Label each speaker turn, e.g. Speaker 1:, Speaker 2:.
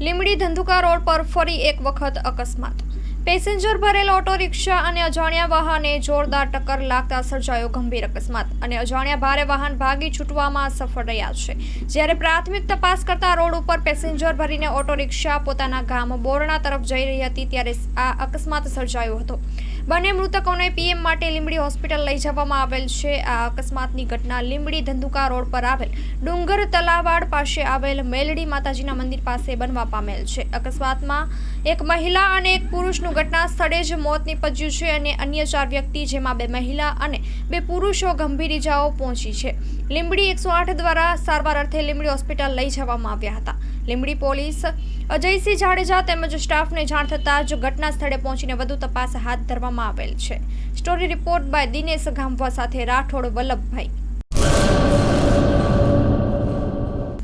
Speaker 1: Limdi Dhandhuka road પર ફરી એક વખત અકસ્માત. પેસેન્જર ભરેલ ઓટો રિક્ષા અને અજાણ્યા વાહને જોરદાર ટક્કર લાગતા સર્જાયો ગંભીર અકસ્માત અને અજાણ્યા ભારે વાહન ભાગી છૂટવામાં સફળ રહ્યા છે. જ્યારે પ્રાથમિક તપાસ કરતા રોડ ઉપર પેસેન્જર ભરીને ઓટો રિક્ષા પોતાના ગામ બોરણા તરફ જઈ રહી હતી ત્યારે આ અકસ્માત સર્જાયો હતો. બંને મૃતકોને પીએમ માટે લીંબડી હોસ્પિટલ લઈ જવામાં આવેલ છે. આ અકસ્માતની ઘટના લીંબડી ધંધુકા રોડ પર આવેલ ડુંગર તલાવાડ પાસે આવેલ મેલડી માતાજીના મંદિર પાસે બનવા પામેલ છે. અકસ્માતમાં એક મહિલા અને એક પુરુષનું ઘટના સ્થળે જ મોત નીપજ્યું છે અને અન્ય ચાર વ્યક્તિ, જેમાં બે મહિલા અને બે પુરુષો ગંભીર ઇજાઓ પહોંચી છે. લીંબડી એકસો આઠ દ્વારા સારવાર અર્થે લીંબડી હોસ્પિટલ લઈ જવામાં આવ્યા હતા. લીંબડી પોલીસ, અજયસિંહ જાડેજા તેમજ સ્ટાફને જાણ થતાં જ ઘટના સ્થળે પહોંચીને વધુ તપાસ હાથ ધરવામાં આવેલ છે. Story report by Dinesh Gamva સાથે રાઠોડ વલ્લભભાઈ.